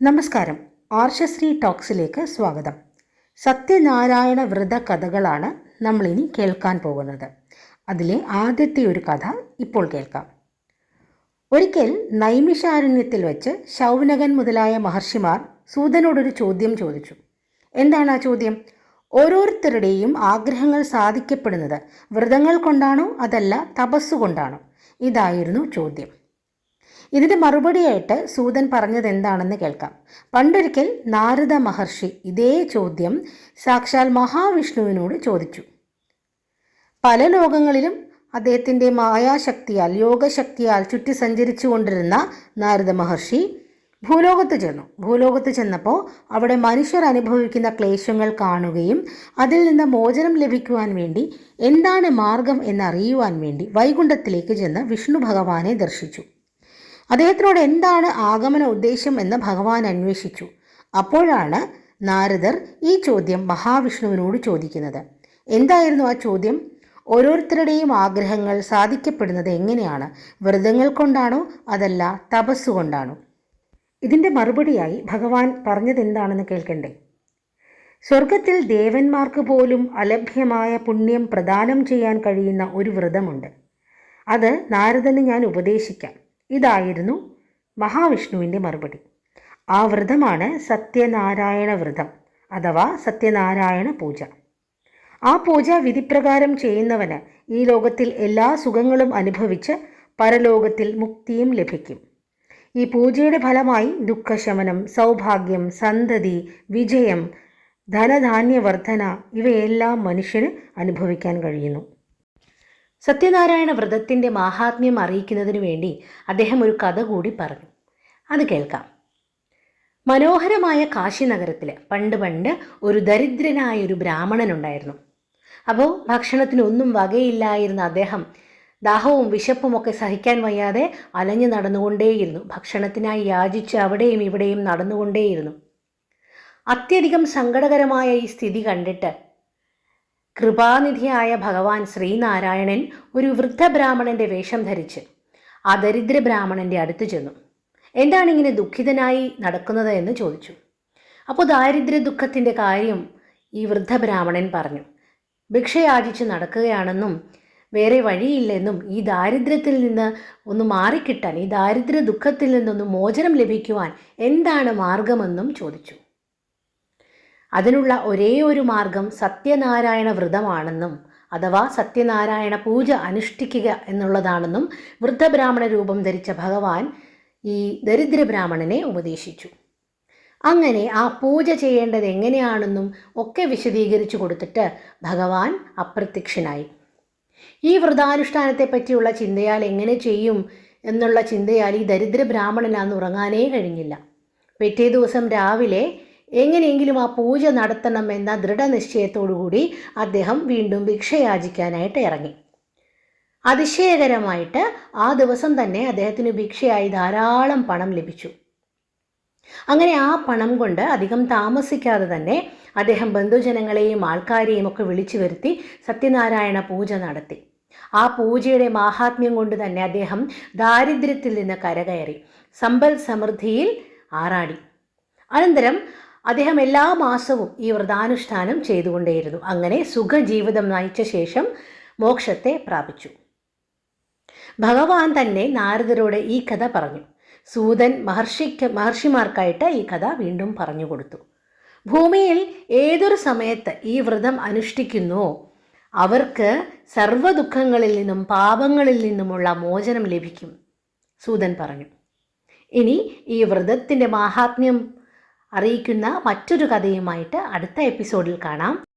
നമസ്കാരം. ആർഷശ്രീ ടോക്സിലേക്ക് സ്വാഗതം. സത്യനാരായണ വ്രത കഥകളാണ് നമ്മളിനി കേൾക്കാൻ പോകുന്നത്. അതിലെ ആദ്യത്തെ ഒരു കഥ ഇപ്പോൾ കേൾക്കാം. ഒരിക്കൽ നൈമിഷാരണ്യത്തിൽ വെച്ച് ശൗനകൻ മുതലായ മഹർഷിമാർ സൂതനോടൊരു ചോദ്യം ചോദിച്ചു. എന്താണ് ആ ചോദ്യം? ഓരോരുത്തരുടെയും ആഗ്രഹങ്ങൾ സാധിക്കപ്പെടുന്നത് വ്രതങ്ങൾ കൊണ്ടാണോ അതല്ല തപസ്സുകൊണ്ടാണോ ഇതായിരുന്നു ചോദ്യം. ഇതിന് മറുപടിയായിട്ട് സൂതൻ പറഞ്ഞത് എന്താണെന്ന് കേൾക്കാം. പണ്ടൊരിക്കൽ നാരദ മഹർഷി ഇതേ ചോദ്യം സാക്ഷാൽ മഹാവിഷ്ണുവിനോട് ചോദിച്ചു. പല ലോകങ്ങളിലും അദ്ദേഹത്തിന്റെ മായാശക്തിയാൽ യോഗശക്തിയാൽ ചുറ്റി സഞ്ചരിച്ചു കൊണ്ടിരുന്ന നാരദ മഹർഷി ഭൂലോകത്ത് ചെന്നു. ഭൂലോകത്ത് ചെന്നപ്പോൾ അവിടെ മനുഷ്യർ അനുഭവിക്കുന്ന ക്ലേശങ്ങൾ കാണുകയും അതിൽ നിന്ന് മോചനം ലഭിക്കുവാൻ വേണ്ടി എന്താണ് മാർഗം എന്നറിയുവാൻ വേണ്ടി വൈകുണ്ഠത്തിലേക്ക് ചെന്ന് വിഷ്ണു ഭഗവാനെ ദർശിച്ചു. അദ്ദേഹത്തിനോട് എന്താണ് ആഗമന ഉദ്ദേശ്യം എന്ന് ഭഗവാൻ അന്വേഷിച്ചു. അപ്പോഴാണ് നാരദർ ഈ ചോദ്യം മഹാവിഷ്ണുവിനോട് ചോദിക്കുന്നത്. എന്തായിരുന്നു ആ ചോദ്യം? ഓരോരുത്തരുടെയും ആഗ്രഹങ്ങൾ സാധിക്കപ്പെടുന്നത് എങ്ങനെയാണ്? വ്രതങ്ങൾ കൊണ്ടാണോ അതല്ല തപസ്സുകൊണ്ടാണോ ഇതിന്റെ മറുപടിയായി ഭഗവാൻ പറഞ്ഞത് എന്താണെന്ന് കേൾക്കണ്ടേ? സ്വർഗത്തിൽ ദേവന്മാർക്ക് പോലും അലഭ്യമായ പുണ്യം പ്രദാനം ചെയ്യാൻ കഴിയുന്ന ഒരു വ്രതമുണ്ട്. അത് നാരദന് ഞാൻ ഉപദേശിക്കാം. ഇതായിരുന്നു മഹാവിഷ്ണുവിന്റെ മറുപടി. ആ വ്രതമാണ് സത്യനാരായണ വ്രതം അഥവാ സത്യനാരായണ പൂജ. ആ പൂജ വിധിപ്രകാരം ചെയ്യുന്നവന് ഈ ലോകത്തിൽ എല്ലാ സുഖങ്ങളും അനുഭവിച്ച് പരലോകത്തിൽ മുക്തിയും ലഭിക്കും. ഈ പൂജയുടെ ഫലമായി ദുഃഖശമനം സൗഭാഗ്യം സന്തതി വിജയം ധനധാന്യവർദ്ധന ഇവയെല്ലാം മനുഷ്യന് അനുഭവിക്കാൻ കഴിയുന്നു. സത്യനാരായണ വ്രതത്തിന്റെ മാഹാത്മ്യം അറിയിക്കുന്നതിന് വേണ്ടി അദ്ദേഹം ഒരു കഥ കൂടി പറഞ്ഞു. അത് കേൾക്കാം. മനോഹരമായ കാശി നഗരത്തിൽ പണ്ട് പണ്ട് ഒരു ദരിദ്രനായ ഒരു ബ്രാഹ്മണനുണ്ടായിരുന്നു അപ്പോൾ ഭക്ഷണത്തിനൊന്നും വകയില്ലായിരുന്ന അദ്ദേഹം ദാഹവും വിശപ്പും ഒക്കെ സഹിക്കാൻ വയ്യാതെ അലഞ്ഞു നടന്നുകൊണ്ടേയിരുന്നു. ഭക്ഷണത്തിനായി യാചിച്ച് അവിടെയും ഇവിടെയും നടന്നുകൊണ്ടേയിരുന്നു. അത്യധികം സങ്കടകരമായ ഈ സ്ഥിതി കണ്ടിട്ട് കൃപാനിധിയായ ഭഗവാൻ ശ്രീനാരായണൻ ഒരു വൃദ്ധ ബ്രാഹ്മണന്റെ വേഷം ധരിച്ച് ആ ദരിദ്ര ബ്രാഹ്മണന്റെ അടുത്ത് ചെന്നു. എന്താണ് ഇങ്ങനെ ദുഃഖിതനായി നടക്കുന്നത് എന്ന് ചോദിച്ചു. അപ്പോൾ ദാരിദ്ര്യ ദുഃഖത്തിന്റെ കാര്യം ഈ വൃദ്ധ ബ്രാഹ്മണൻ പറഞ്ഞു. ഭിക്ഷയാചിച്ച് നടക്കുകയാണെന്നും വേറെ വഴിയില്ലെന്നും ഈ ദാരിദ്ര്യത്തിൽ നിന്ന് ഒന്ന് മാറിക്കിട്ടാൻ ഈ ദാരിദ്ര്യ ദുഃഖത്തിൽ നിന്നൊന്ന് മോചനം ലഭിക്കുവാൻ എന്താണ് മാർഗമെന്നും ചോദിച്ചു. അതിനുള്ള ഒരേ ഒരു മാർഗം സത്യനാരായണ വ്രതമാണെന്നും അഥവാ സത്യനാരായണ പൂജ അനുഷ്ഠിക്കുക എന്നുള്ളതാണെന്നും വൃദ്ധബ്രാഹ്മണ രൂപം ധരിച്ച ഭഗവാൻ ഈ ദരിദ്ര ബ്രാഹ്മണനെ ഉപദേശിച്ചു. അങ്ങനെ ആ പൂജ ചെയ്യേണ്ടത് എങ്ങനെയാണെന്നും ഒക്കെ വിശദീകരിച്ചു കൊടുത്തിട്ട് ഭഗവാൻ അപ്രത്യക്ഷനായി. ഈ വ്രതാനുഷ്ഠാനത്തെ പറ്റിയുള്ള ചിന്തയാൽ എങ്ങനെ ചെയ്യും എന്നുള്ള ചിന്തയാൽ ഈ ദരിദ്ര ബ്രാഹ്മണനാന്ന് ഉറങ്ങാനേ കഴിഞ്ഞില്ല. പിറ്റേ ദിവസം രാവിലെ എങ്ങനെയെങ്കിലും ആ പൂജ നടത്തണം എന്ന ദൃഢനിശ്ചയത്തോടുകൂടി അദ്ദേഹം വീണ്ടും ഭിക്ഷയാചിക്കാനായിട്ട് ഇറങ്ങി. അതിശയകരമായിട്ട് ആ ദിവസം തന്നെ അദ്ദേഹത്തിന് ഭിക്ഷയായി ധാരാളം പണം ലഭിച്ചു. അങ്ങനെ ആ പണം കൊണ്ട് അധികം താമസിക്കാതെ തന്നെ അദ്ദേഹം ബന്ധുജനങ്ങളെയും ആൾക്കാരെയും ഒക്കെ വിളിച്ചു വരുത്തി സത്യനാരായണ പൂജ നടത്തി. ആ പൂജയുടെ മാഹാത്മ്യം കൊണ്ട് തന്നെ അദ്ദേഹം ദാരിദ്ര്യത്തിൽ നിന്ന് കരകയറി സമ്പൽ സമൃദ്ധിയിൽ ആറാടി. അനന്തരം അദ്ദേഹം എല്ലാ മാസവും ഈ വ്രതാനുഷ്ഠാനം ചെയ്തുകൊണ്ടേയിരുന്നു. അങ്ങനെ സുഖജീവിതം നയിച്ച ശേഷം മോക്ഷത്തെ പ്രാപിച്ചു. ഭഗവാൻ തന്നെ നാരദരോട് ഈ കഥ പറഞ്ഞു. സൂതൻ മഹർഷിക്ക് മഹർഷിമാർക്കായിട്ട് ഈ കഥ വീണ്ടും പറഞ്ഞു കൊടുത്തു. ഭൂമിയിൽ ഏതൊരു സമയത്ത് ഈ വ്രതം അനുഷ്ഠിക്കുന്നുവോ അവർക്ക് സർവ ദുഃഖങ്ങളിൽ നിന്നും പാപങ്ങളിൽ നിന്നുമുള്ള മോചനം ലഭിക്കും സൂതൻ പറഞ്ഞു. ഇനി ഈ വ്രതത്തിന്റെ മാഹാത്മ്യം അറിയിക്കുന്ന മറ്റൊരു കഥയുമായിട്ട് അടുത്ത എപ്പിസോഡിൽ കാണാം.